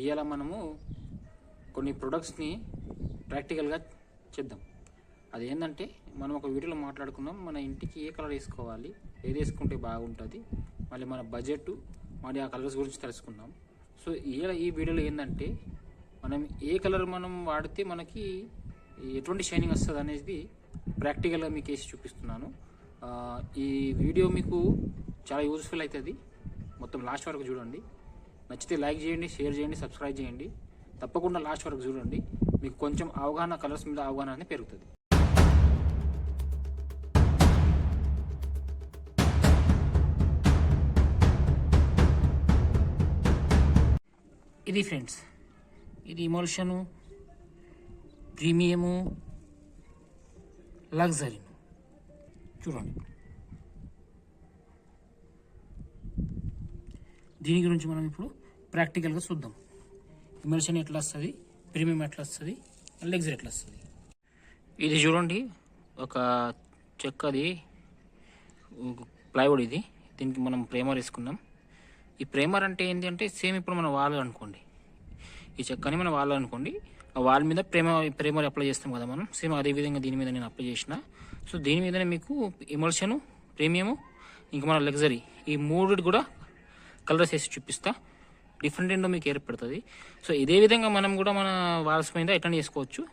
ఇవాళ మనము కొన్ని ప్రొడక్ట్స్ని ప్రాక్టికల్గా చేద్దాం. అది ఏంటంటే మనం ఒక వీడియోలో మాట్లాడుకున్నాం మన ఇంటికి ఏ కలర్ వేసుకోవాలి ఏది వేసుకుంటే బాగుంటుంది మళ్ళీ మన బడ్జెట్ మరి ఆ కలర్స్ గురించి తెలుసుకుందాం సో ఇవాళ ఈ వీడియోలో ఏంటంటే మనం ఏ కలర్ మనం వాడితే మనకి ఎటువంటి షైనింగ్ వస్తుంది అనేది ప్రాక్టికల్గా మీకు వేసి చూపిస్తున్నాను. ఈ వీడియో మీకు చాలా యూజ్ఫుల్ అవుతుంది. మొత్తం లాస్ట్ వరకు చూడండి. నచ్చితే లైక్ చేయండి షేర్ చేయండి సబ్స్క్రైబ్ చేయండి. తప్పకుండా లాస్ట్ వరకు చూడండి. మీకు కొంచెం అవగాహన కలర్స్ మీద అవగాహన అనేది పెరుగుతుంది. ఇది ఫ్రెండ్స్ ఇది ఇమోషను ప్రీమియము లగ్జరీ. చూడండి. దీని గురించి మనం ఇప్పుడు ప్రాక్టికల్గా చూద్దాం. ఇమర్షన్ ఎట్లా వస్తుంది? ప్రీమియం ఎట్లా వస్తుంది? లెగ్జర్ ఎట్లా వస్తుంది? ఇది చూడండి. ఒక చెక్కది ప్లైవుడ్ ఇది. దీనికి మనం ప్రేమర్ వేసుకున్నాం. ఈ ప్రేమర్ అంటే ఏంటి అంటే సేమ్ ఇప్పుడు మనం వాల్ అనుకోండి. ఈ చెక్కని మనం వాల్ అనుకోండి. ఆ వాల్ మీద ప్రేమ ప్రేమర్ అప్లై చేస్తాం కదా మనం. సేమ్ అదే విధంగా దీని మీద నేను అప్లై చేసిన. సో దీని మీదనే మీకు ఇమల్షను ప్రీమియము ఇంకా మన లగ్జరీ. ఈ మూడు కూడా కలర్స్ వేసి చూపిస్తా. డిఫరెంట్ ఏంటో మీకు ఏర్పడుతుంది. సో ఇదే విధంగా మనం కూడా మన వాల్స్ మీద ఎట్లా చేసుకోవచ్చు.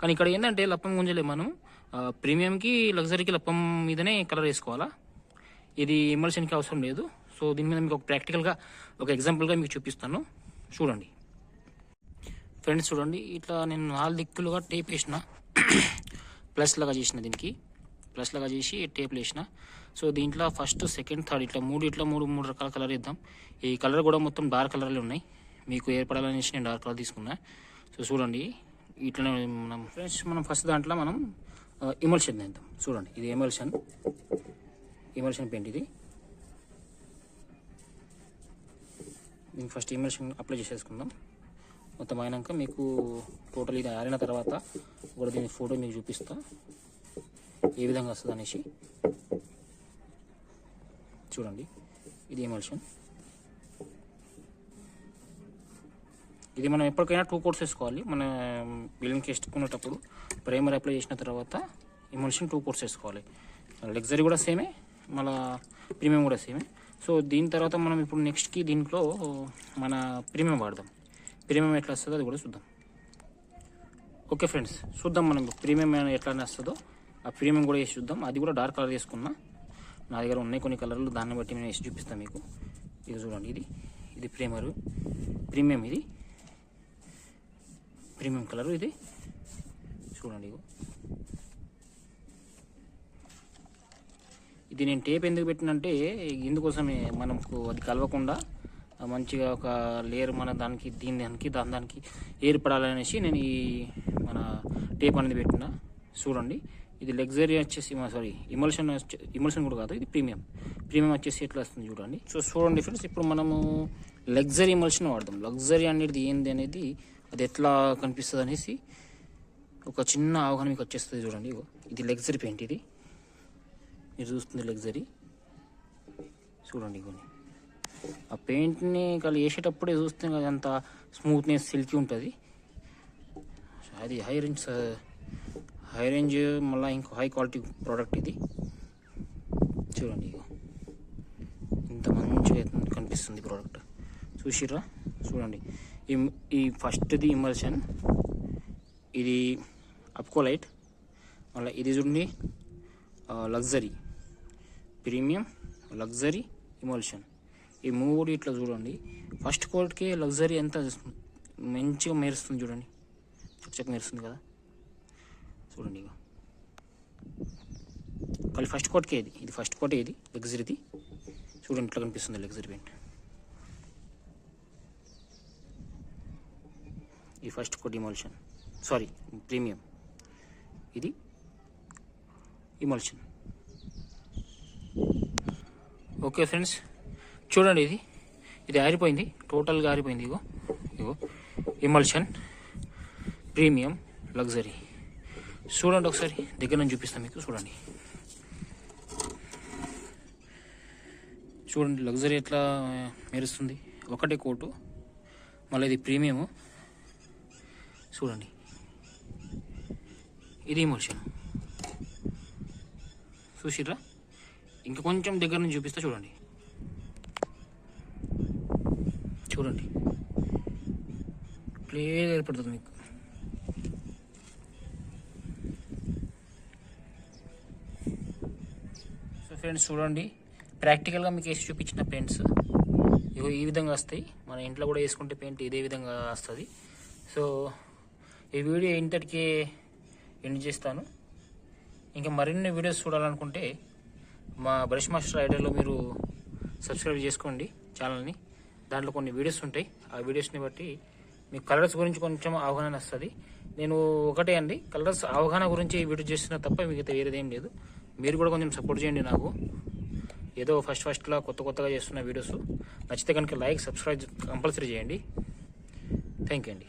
కానీ ఇక్కడ ఏంటంటే లప్పం గుంజలే మనం. ప్రీమియంకి లగ్జరీకి లప్పం మీదనే కలర్ వేసుకోవాలా? ఇది ఇమల్షన్కి అవసరం లేదు. సో దీని మీద మీకు ఒక ప్రాక్టికల్గా ఒక ఎగ్జాంపుల్గా మీకు చూపిస్తాను. చూడండి. ఫ్రెండ్స్ చూడండి. ఇట్లా నేను నాలుగు దిక్కులుగా టేప్ వేసిన. ప్లస్ లాగా చేసిన దీనికి. ప్లస్ లాగా చేసి టేపులు వేసిన సో దీంట్లో ఫస్ట్ సెకండ్ థర్డ్ ఇట్లా మూడు ఇట్లా మూడు మూడు రకాల కలర్ ఇద్దాం ఈ కలర్ కూడా మొత్తం డార్క్ కలర్లు ఉన్నాయి. మీకు ఏర్పడాలని నేను డార్క్ కలర్ తీసుకున్నా. సో చూడండి. ఇట్లనే మనం ఫ్రెండ్స్ మనం ఫస్ట్ దాంట్లో మనం ఇమల్షన్ చేద్దాం చూడండి. ఇది ఎమల్షన్ ఇమల్షన్ పెయింట్ ఇది. దీనికి ఫస్ట్ ఇమల్షన్ అప్లై చేసేసుకుందాం. మొత్తం అయినాక మీకు టోటల్ ఇది ఆరిన తర్వాత కూడా దీని ఫోటో మీకు చూపిస్తాను ఏ విధంగా వస్తుంది అనేసి చూడండి. ఇది ఎమల్షన్ ఇది మనం ఎప్పటికైనా టూ కోర్స్ వేసుకోవాలి. మన బిల్డింగ్కి వేసుకునేటప్పుడు ప్రైమర్ అప్లై చేసిన తర్వాత ఎమల్షన్ టూ కోర్స్ వేసుకోవాలి. లగ్జరీ కూడా సేమే మళ్ళా ప్రీమియం కూడా సేమే సో దీని తర్వాత మనం ఇప్పుడు నెక్స్ట్కి దీంట్లో మన ప్రీమియం వాడదాం. ప్రీమియం ఎట్లా వస్తుందో అది కూడా చూద్దాం. ఓకే ఫ్రెండ్స్ చూద్దాం మనం ప్రీమియం ఎట్లా వస్తుందో. ఆ ప్రీమియం కూడా వేసి చూద్దాం. అది కూడా డార్క్ కలర్ వేసుకున్నా. నా దగ్గర ఉన్నాయి కొన్ని కలర్లు దాన్ని బట్టి నేను వేసి చూపిస్తాను మీకు. ఇది చూడండి ఇది. ఇది ప్రీమరు ప్రీమియం ఇది. ప్రీమియం కలర్ ఇది. చూడండి ఇది నేను టేప్ ఎందుకు పెట్టినంటే ఇందుకోసమే మనకు అది కలవకుండా మంచిగా ఒక లేయర్ మన దానికి దీని దానికి దాని దానికి ఏర్పడాలనేసి నేను ఈ మన టేప్ అనేది పెట్టిన. చూడండి. ఇది లగ్జరీ వచ్చేసి సారీ ఇమల్షన్ ఇమల్షన్ కూడా కాదు ఇది ప్రీమియం. ప్రీమియం వచ్చేసి ఎట్లా వస్తుంది చూడండి. సో చూడండి ఫ్రెండ్స్ ఇప్పుడు మనము లగ్జరీ ఇమల్షన్ వాడదాం. లగ్జరీ అనేది ఏంది అనేది అది ఎట్లా కనిపిస్తుంది అనేసి ఒక చిన్న అవగాహన మీకు వచ్చేస్తుంది చూడండి. ఇది లగ్జరీ పెయింట్ ఇది. మీరు చూస్తుంది లగ్జరీ. చూడండి కొన్ని ఆ పెయింట్ని కలిసి వేసేటప్పుడే చూస్తే అది అంత స్మూత్నెస్ సిల్కీ ఉంటుంది. అది హై రేంజ్ హై రేంజ్ మళ్ళీ ఇంకో హై క్వాలిటీ ప్రోడక్ట్ ఇది. చూడండి ఇగో. ఇంత మంచిగా కనిపిస్తుంది ప్రోడక్ట్. చూసిర్రా? చూడండి. ఈ ఈ ఫస్ట్ది ఇమర్షన్. ఇది అప్కోలైట్. మళ్ళీ ఇది చూడండి. లగ్జరీ. ప్రీమియం లగ్జరీ ఇమోల్షన్ ఈ మూడు ఇట్లా చూడండి. ఫస్ట్ క్వాలిటీకి లగ్జరీ ఎంత మంచిగా మెరుస్తుంది చూడండి. చక్కగా మెరుస్తుంది కదా. చూడండి ఇక ఫస్ట్ కోట్కే ఇది. ఇది ఫస్ట్ కోటే ఇది. లగ్జరీది చూడండి ఇట్లా కనిపిస్తుంది లగ్జరీ పెయింట్ ఈ first coat emulsion sorry premium ఇది ఇమల్షన్ ఓకే ఫ్రెండ్స్ చూడండి ఇది. ఇది ఆరిపోయింది. టోటల్గా ఆరిపోయింది ఇగో. ఇగో. ఇమల్షన్ ప్రీమియం లగ్జరీ చూడండి ఒకసారి. దగ్గర నుంచి చూపిస్తాను మీకు. చూడండి. చూడండి లగ్జరీ ఎట్లా మెరుస్తుంది. ఒకటే కోటు. మళ్ళీ ఇది ప్రీమియము చూడండి. ఇది మోషన్ చూసిర్రా? ఇంకా కొంచెం దగ్గర నుంచి చూపిస్తా చూడండి. చూడండి. క్లియర్ ఏర్పడుతుంది మీకు. ఫ్రెండ్స్ చూడండి. ప్రాక్టికల్గా మీకు వేసి చూపించిన పెయింట్స్ ఇగో ఈ విధంగా వస్తాయి. మన ఇంట్లో కూడా వేసుకుంటే పెయింట్ ఇదే విధంగా వస్తుంది. సో ఈ వీడియో ఇంతటికి ఎండ్ చేస్తాను. ఇంకా మరిన్ని వీడియోస్ చూడాలనుకుంటే మా బ్రష్ మాస్టర్ ఐడియాలో మీరు సబ్స్క్రైబ్ చేసుకోండి ఛానల్ని. దాంట్లో కొన్ని వీడియోస్ ఉంటాయి. ఆ వీడియోస్ని బట్టి మీకు కలర్స్ గురించి కొంచెం అవగాహన వస్తుంది. నేను ఒకటే అండి. కలర్స్ అవగాహన గురించి వీడియో చేస్తున్నా తప్ప మిగతా వేరేదేం లేదు. మీరు కూడా కొంచెం సపోర్ట్ చేయండి నాకు. ఏదో ఫస్ట్ ఫస్ట్లా కొత్త కొత్తగా చేస్తున్న వీడియోస్ నచ్చితే కనుక లైక్ సబ్స్క్రైబ్ కంపల్సరీ చేయండి. థ్యాంక్ యూ అండి.